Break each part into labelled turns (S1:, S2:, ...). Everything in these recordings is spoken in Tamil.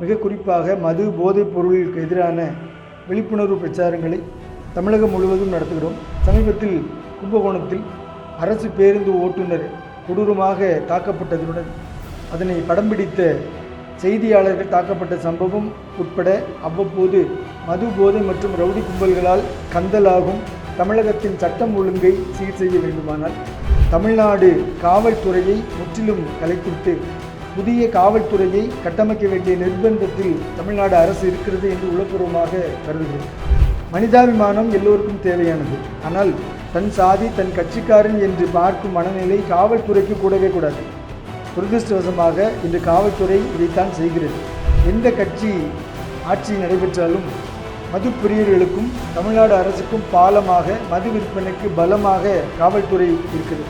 S1: மிக குறிப்பாக மது போதைப் பொருளுக்கு எதிரான விழிப்புணர்வு பிரச்சாரங்களை தமிழகம் முழுவதும் நடத்துகிறோம். சமீபத்தில் கும்பகோணத்தில் அரசு பேருந்து ஓட்டுநர் கொடூரமாக தாக்கப்பட்டதுடன் அதனை படம் பிடித்த செய்தியாளர்கள் தாக்கப்பட்ட சம்பவம் உட்பட அவ்வப்போது மது போதை மற்றும் ரவுடி கும்பல்களால் கந்தலாகும் தமிழகத்தின் சட்டம் ஒழுங்கை சீர் செய்ய வேண்டுமானால் தமிழ்நாடு காவல்துறையை முற்றிலும் கலைத்துவிட்டு புதிய காவல்துறையை கட்டமைக்க வேண்டிய நிர்பந்தத்தில் தமிழ்நாடு அரசு இருக்கிறது என்று உளப்பூர்வமாக கருதுகிறது மனிதாபிமானம் எல்லோருக்கும் தேவையானது. ஆனால் தன் சாதி தன் கட்சிக்காரன் என்று பார்க்கும் மனநிலை காவல்துறைக்கு கூடவே கூடாது. துரதிருஷ்டவசமாக இன்று காவல்துறை இதைத்தான் செய்கிறது. எந்த கட்சி ஆட்சி நடைபெற்றாலும் மது பிரியர்களுக்கும் தமிழ்நாடு அரசுக்கும் பாலமாக மது விற்பனைக்கு பலமாக காவல்துறை இருக்கிறது.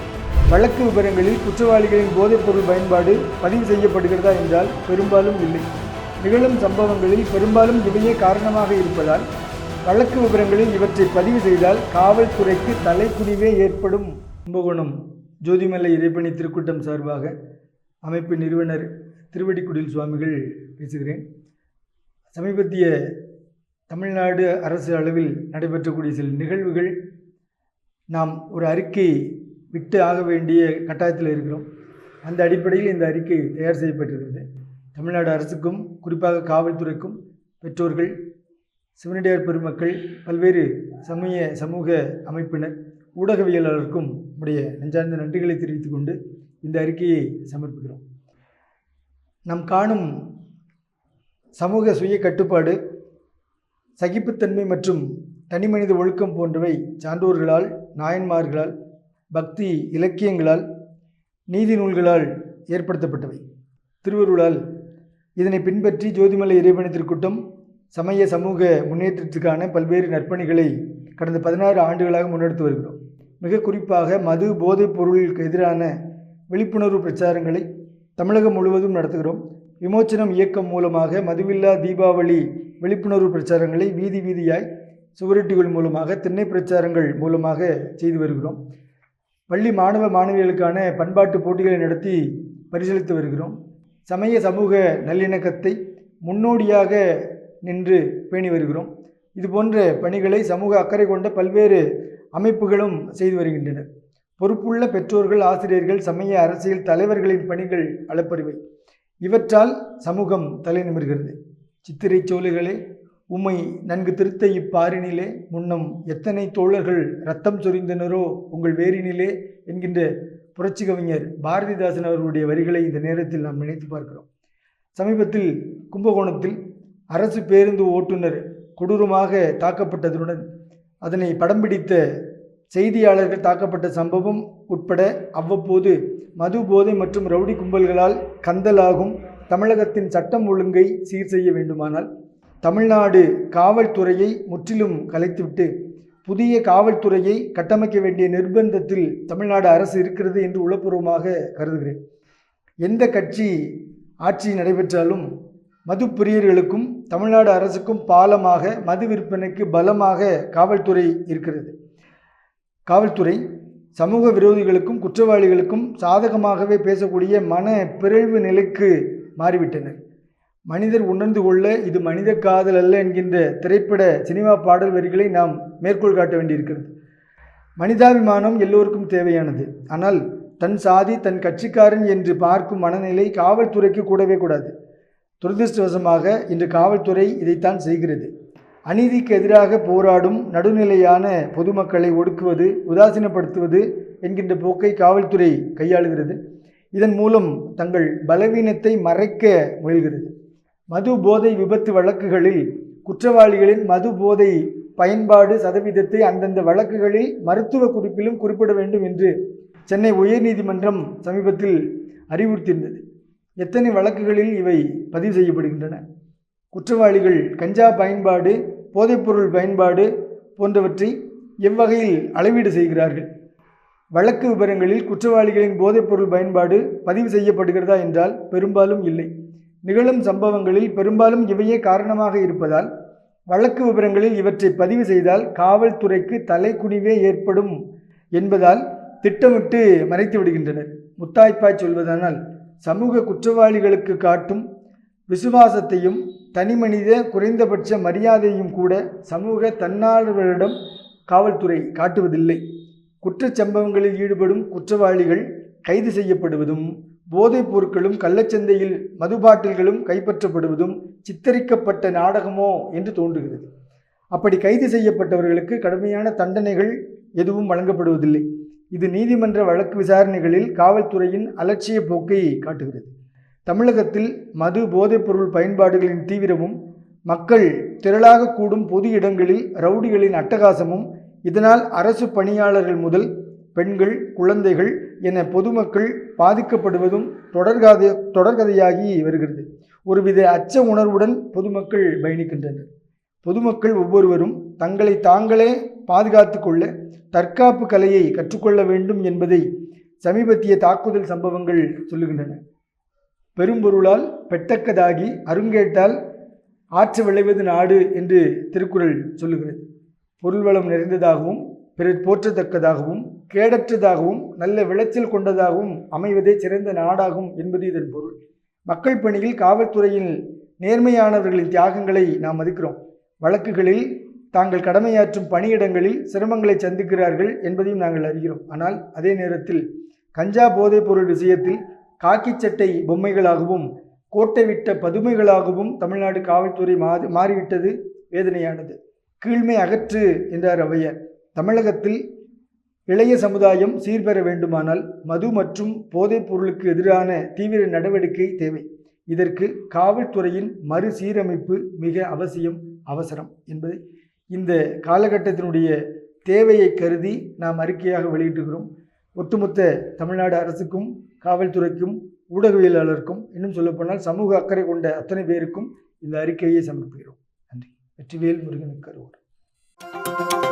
S1: வழக்கு விவரங்களில் குற்றவாளிகளின் போதைப்பொருள் பயன்பாடு பதிவு செய்யப்படுகிறதா என்றால் பெரும்பாலும் இல்லை. நிகழும் சம்பவங்களில் பெரும்பாலும் இவையே காரணமாக இருப்பதால் வழக்கு விவரங்களில் இவற்றை பதிவு செய்தால் காவல்துறைக்கு தலைக்குனிவே ஏற்படும். கும்பகோணம் ஜோதிமலை இறைப்பணி திருக்கூட்டம் சார்பாக அமைப்பு நிறுவனர் திருவடிக்குடில் சுவாமிகள் பேசுகிறேன். சமீபத்திய தமிழ்நாடு அரசு அளவில் நடைபெற்றக்கூடிய சில நிகழ்வுகள். நாம் ஒரு அறிக்கை விட்டு ஆக வேண்டிய கட்டாயத்தில் இருக்கிறோம். அந்த அடிப்படையில் இந்த அறிக்கை தயார் செய்யப்பட்டிருக்கிறது. தமிழ்நாடு அரசுக்கும் குறிப்பாக காவல்துறைக்கும் பெற்றோர்கள் சிவனடியார் பெருமக்கள் பல்வேறு சமய சமூக அமைப்பினர் ஊடகவியலாளருக்கும் உடைய நெஞ்சார்ந்த நன்றிகளை தெரிவித்துக் கொண்டு இந்த அறிக்கையை சமர்ப்பிக்கிறோம். நாம் காணும் சமூக சுய கட்டுப்பாடு சகிப்புத்தன்மை மற்றும் தனிமனித ஒழுக்கம் போன்றவை சான்றோர்களால் நாயன்மார்களால் பக்தி இலக்கியங்களால் நீதி நூல்களால் ஏற்படுத்தப்பட்டவை. திருவருளால் இதனை பின்பற்றி ஜோதிமலை இறைவனை திருக்கூட்டம் சமய சமூக முன்னேற்றத்திற்கான பல்வேறு நற்பணிகளை கடந்த பதினாறு ஆண்டுகளாக முன்னெடுத்து வருகிறோம். மிக குறிப்பாக மது போதைப் பொருளுக்கு எதிரான விழிப்புணர்வு பிரச்சாரங்களை தமிழகம் முழுவதும் நடத்துகிறோம். விமோச்சனம் இயக்கம் மூலமாக மதுவில்லா தீபாவளி விழிப்புணர்வு பிரச்சாரங்களை வீதி வீதியாய் சுவரொட்டிகள் மூலமாக திண்ணை பிரச்சாரங்கள் மூலமாக செய்து வருகிறோம். பள்ளி மாணவ மாணவிகளுக்கான பண்பாட்டு போட்டிகளை நடத்தி பரிசீலித்து வருகிறோம். சமய சமூக நல்லிணக்கத்தை முன்னோடியாக நின்று பேணி வருகிறோம். இது போன்ற பணிகளை சமூக அக்கறை கொண்ட பல்வேறு அமைப்புகளும் செய்து வருகின்றனர் பொறுப்புள்ள பெற்றோர்கள் ஆசிரியர்கள் சமய அரசியல் தலைவர்களின் பணிகள் அளப்பறிவை. இவற்றால் சமூகம் தலை நிமிர்கிறது. சித்திரை சோலைகளே உம்மை நன்கு திருத்த இப்பாரினிலே முன்னம் எத்தனை தோழர்கள் ரத்தம் சொரிந்தனரோ உங்கள் வேரினிலே என்கின்ற புரட்சி கவிஞர் பாரதிதாசன் அவர்களுடைய வரிகளை இந்த நேரத்தில் நாம் நினைத்து பார்க்கிறோம். சமீபத்தில் கும்பகோணத்தில் அரசு பேருந்து ஓட்டுநர் கொடூரமாக தாக்கப்பட்டதுடன் அதனை படம் பிடித்த செய்தியாளர்கள் தாக்கப்பட்ட சம்பவம் உட்பட அவ்வப்போது மது போதை மற்றும் ரவுடி கும்பல்களால் கந்தலாகும் தமிழகத்தின் சட்டம் ஒழுங்கை சீர் செய்ய வேண்டுமானால் தமிழ்நாடு காவல்துறையை முற்றிலும் கலைத்துவிட்டு புதிய காவல்துறையை கட்டமைக்க வேண்டிய நிர்பந்தத்தில் தமிழ்நாடு அரசு இருக்கிறது என்று உளப்பூர்வமாக கருதுகிறேன். எந்த கட்சி ஆட்சி நடைபெற்றாலும் மது பிரியர்களுக்கும் தமிழ்நாடு அரசுக்கும் பாலமாக மது விற்பனைக்கு பலமாக காவல்துறை இருக்கிறது. காவல்துறை சமூக விரோதிகளுக்கும் குற்றவாளிகளுக்கும் சாதகமாகவே பேசக்கூடிய மன பிறழ்வு நிலைக்கு மாறிவிட்டனர். மனிதர் உணர்ந்து கொள்ள இது மனித காதல் அல்ல என்கின்ற திரைப்பட சினிமா பாடல் வரிகளை நாம் மேற்கோள் காட்ட வேண்டியிருக்கிறது. மனிதாபிமானம் எல்லோருக்கும் தேவையானது. ஆனால் தன் சாதி தன் கட்சிக்காரன் என்று பார்க்கும் மனநிலை காவல்துறைக்கு கூடவே கூடாது. துரதிருஷ்டவசமாக இன்று காவல்துறை இதைத்தான் செய்கிறது. அநீதிக்கு எதிராக போராடும் நடுநிலையான பொதுமக்களை ஒடுக்குவது உதாசீனப்படுத்துவது என்கின்ற போக்கை காவல்துறை கையாளுகிறது. இதன் மூலம் தங்கள் பலவீனத்தை மறைக்க முயல்கிறது. மது போதை விபத்து வழக்குகளில் குற்றவாளிகளின் மது போதை பயன்பாடு சதவீதத்தை அந்தந்த வழக்குகளில் மருத்துவ குறிப்பிலும் குறிப்பிட வேண்டும் என்று சென்னை உயர்நீதிமன்றம் சமீபத்தில் அறிவுறுத்தியிருந்தது. எத்தனை வழக்குகளில் இவை பதிவு செய்யப்படுகின்றன? குற்றவாளிகள் கஞ்சா பயன்பாடு போதைப்பொருள் பயன்பாடு போன்றவற்றை எவ்வகையில் அளவீடு செய்கிறார்கள்? வழக்கு விவரங்களில் குற்றவாளிகளின் போதைப்பொருள் பயன்பாடு பதிவு செய்யப்படுகிறதா என்றால் பெரும்பாலும் இல்லை. நிகழும் சம்பவங்களில் பெரும்பாலும் இவையே காரணமாக இருப்பதால் வழக்கு விவரங்களில் இவற்றை பதிவு செய்தால் காவல்துறைக்கு தலைக்குனிவே ஏற்படும் என்பதால் திட்டமிட்டு மறைத்து விடுகின்றனர். முத்தாய்ப்பாய் சொல்வதானால் சமூக குற்றவாளிகளுக்கு காட்டும் விசுவாசத்தையும் தனிமனித குறைந்தபட்ச மரியாதையும் கூட சமூக தன்னார்வலரிடம் காவல்துறை காட்டுவதில்லை. குற்றச்சம்பவங்களில் ஈடுபடும் குற்றவாளிகள் கைது செய்யப்படுவதும் போதைப் பொருட்களும் கள்ளச்சந்தையில் மதுபாட்டில்களும் கைப்பற்றப்படுவதும் சித்தரிக்கப்பட்ட நாடகமோ என்று தோன்றுகிறது. அப்படி கைது செய்யப்பட்டவர்களுக்கு கடுமையான தண்டனைகள் எதுவும் வழங்கப்படுவதில்லை. இது நீதிமன்ற வழக்கு விசாரணைகளில் காவல்துறையின் அலட்சிய போக்கை காட்டுகிறது. தமிழகத்தில் மது போதைப்பொருள் பயன்பாடுகளின் தீவிரமும் மக்கள் திரளாக கூடும் பொது இடங்களில் ரவுடிகளின் அட்டகாசமும் இதனால் அரசு பணியாளர்கள் முதல் பெண்கள் குழந்தைகள் என பொதுமக்கள் பாதிக்கப்படுவதும் தொடர்கதை தொடர்கதையாகி வருகிறது. ஒருவித அச்ச உணர்வுடன் பொதுமக்கள் பயணிக்கின்றனர். பொதுமக்கள் ஒவ்வொருவரும் தங்களை தாங்களே பாதுகாத்து கொள்ள தற்காப்பு கலையை கற்றுக்கொள்ள வேண்டும் என்பதை சமீபத்திய தாக்குதல் சம்பவங்கள் சொல்லுகின்றன. பெரும்பொருளால் பெட்டக்கதாகி அருங்கேட்டால் ஆற்று விளைவது நாடு என்று திருக்குறள் சொல்லுகிறது. பொருள்வளம் நிறைந்ததாகவும் பிறர் போற்றத்தக்கதாகவும் கேடற்றதாகவும் நல்ல விளைச்சல் கொண்டதாகவும் அமைவதே சிறந்த நாடாகும் என்பது இதன் பொருள். மக்கள் பணியில் காவல்துறையில் நேர்மையானவர்களின் தியாகங்களை நாம் மதிக்கிறோம். வழக்குகளில் தாங்கள் கடமையாற்றும் பணியிடங்களில் சிரமங்களை சந்திக்கிறார்கள் என்பதையும் நாங்கள் அறிகிறோம். ஆனால் அதே நேரத்தில் கஞ்சா போதைப் பொருள் விஷயத்தில் காக்கி சட்டை பொம்மைகளாகவும் கோட்டை விட்ட பதுமைகளாகவும் தமிழ்நாடு காவல்துறை மாறி மாறிவிட்டது வேதனையானது. கீழ்மை அகற்று என்றார் ஔவையார். தமிழகத்தில் இளைய சமுதாயம் சீர்பெற வேண்டுமானால் மது மற்றும் போதைப் பொருளுக்கு எதிரான தீவிர நடவடிக்கை தேவை. இதற்கு காவல்துறையின் மறுசீரமைப்பு மிக அவசியம் அவசரம் என்பதை இந்த காலகட்டத்தினுடைய தேவையை கருதி நாம் அறிக்கையாக வெளியிட்டுகிறோம் ஒட்டுமொத்த தமிழ்நாடு அரசுக்கும் காவல்துறைக்கும் ஊடகவியலாளருக்கும் இன்னும் சொல்லப்போனால் சமூக அக்கறை கொண்ட அத்தனை பேருக்கும் இந்த அறிக்கையை சமர்ப்பிக்கிறோம். நன்றி. வெற்றிவேல் முருகனுக்கு அருவோம்